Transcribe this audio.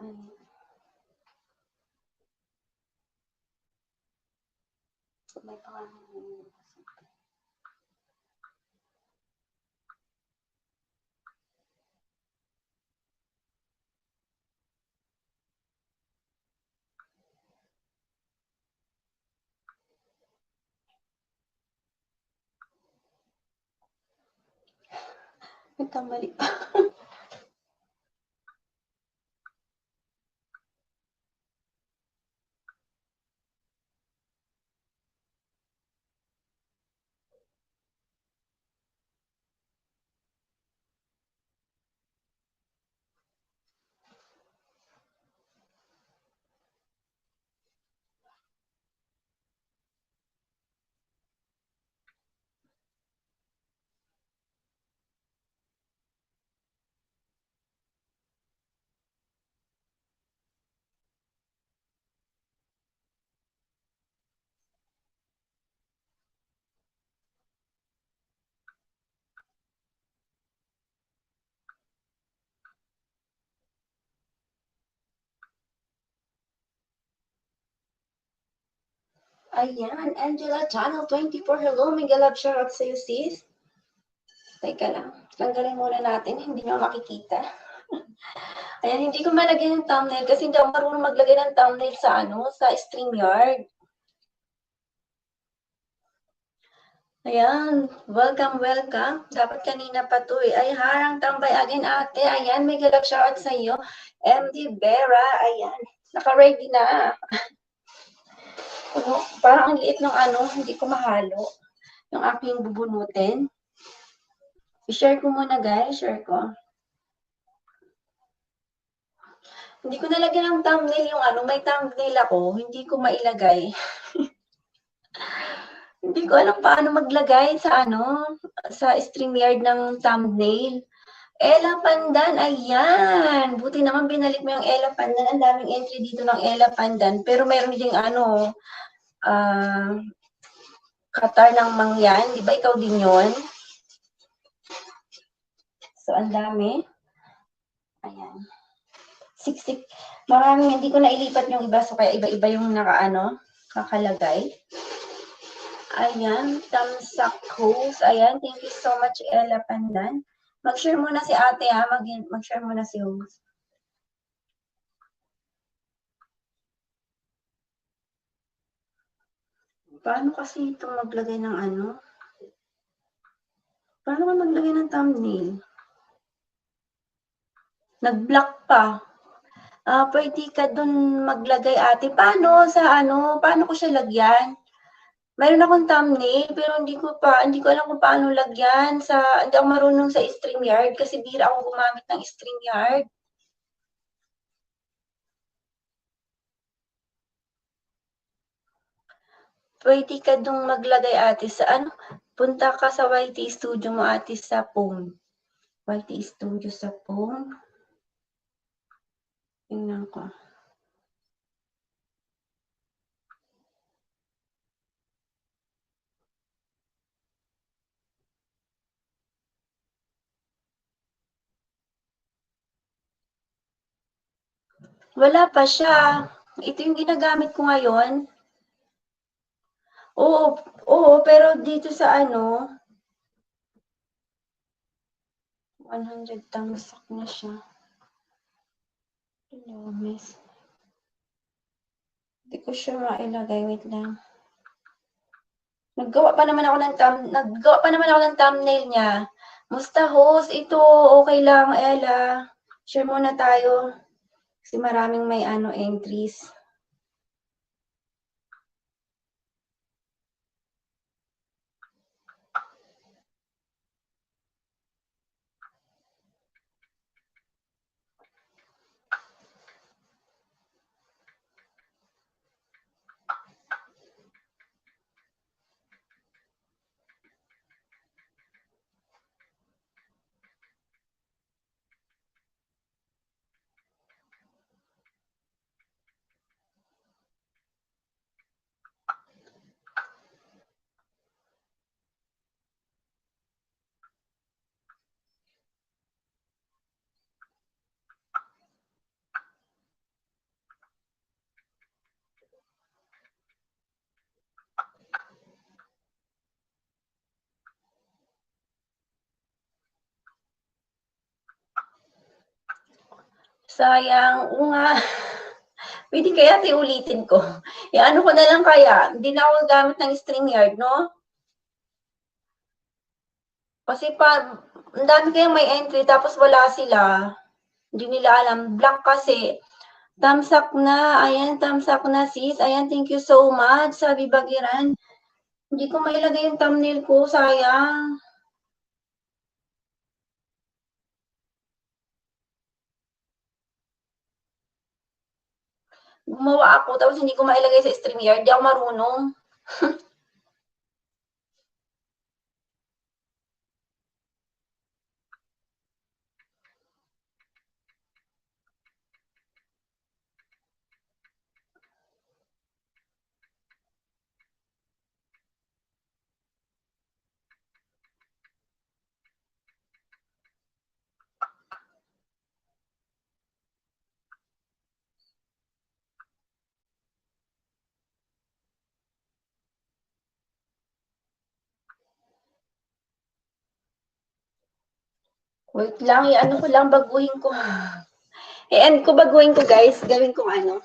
Ay. May pangalan mo yun. Nagkamali pa. Ayan, Angela Channel 24. Hello, mega love shoutout sa'yo, sis. Teka lang. Tanggalin muna natin. Hindi nyo makikita. Ayan, hindi ko malagay ng thumbnail kasi hindi ako marunong maglagay ng thumbnail sa ano, sa StreamYard. Ayan, welcome, welcome. Dapat kanina pa to eh. Ay, harang tambay again ate. Ayan, may galap shoutout sa iyo. MD Vera, ayan. Naka-ready na. Ano, parang ang liit ng ano, hindi ko mahalo. Yung aking bubunutin. I-share ko muna guys, share ko. Hindi ko nalagyan ng thumbnail yung ano, may thumbnail ako, hindi ko mailagay. hindi ko alam paano maglagay sa ano, sa StreamYard ng thumbnail. Ella Pandan, ayan. Buti naman binalik mo yung Ella Pandan. Ang daming entry dito ng Ella Pandan. Pero meron ding ano, ah, Qatar ng Mangyan. Di ba ikaw din yon? So, ang dami. Ayan. Siksik. Maraming, hindi ko nailipat yung iba. So, kaya iba-iba yung nakaano, kakalagay. Ayan. Tamsak host. Ayan. Thank you so much, Ella Pandan. Mag-share muna si ate ha. Mag- mag-share muna si host. Paano kasi ito maglagay ng ano? Paano ka maglagay ng thumbnail? Nag-block pa. Ah, pwede ka dun maglagay ate. Paano sa ano? Paano ko siya lagyan? Meron akong thumbnail pero hindi ko pa hindi ko alam kung paano lagyan sa hindi ako marunong sa StreamYard kasi bihira ako gumamit ng StreamYard. Pwede ka dong maglagay ate sa ano? Punta ka sa YT Studio mo ate sa phone. YT Studio sa phone. Tingnan ko. Wala pa siya. Ito yung ginagamit ko ngayon. Oo, oo, pero dito sa ano, 100 tamsak na siya. Hello, miss. Hindi ko siya mailagay. Wait lang. Naggawa pa naman ako ng thumb, naggawa pa naman ako ng thumbnail niya. Musta host? Ito, okay lang, Ella. Share muna tayo. Kasi maraming may ano entries. Sayang, oo nga. Pwede kaya ate ulitin ko. E ano ko na lang kaya? Hindi na ako gamit ng StreamYard, no? Kasi pa, ang dami kayang may entry tapos wala sila. Hindi nila alam. Black kasi. Up na. Ayan, up na sis. Ayan, thank you so much. Sabi Bagiran. Hindi ko mailagay yung thumbnail ko. Sayang. Gumawa ako tapos hindi ko mailagay sa StreamYard. Hindi ako marunong. Wait lang, i-ano ko lang, baguhin ko. I-end ko, baguhin ko guys. Gawin ko ano.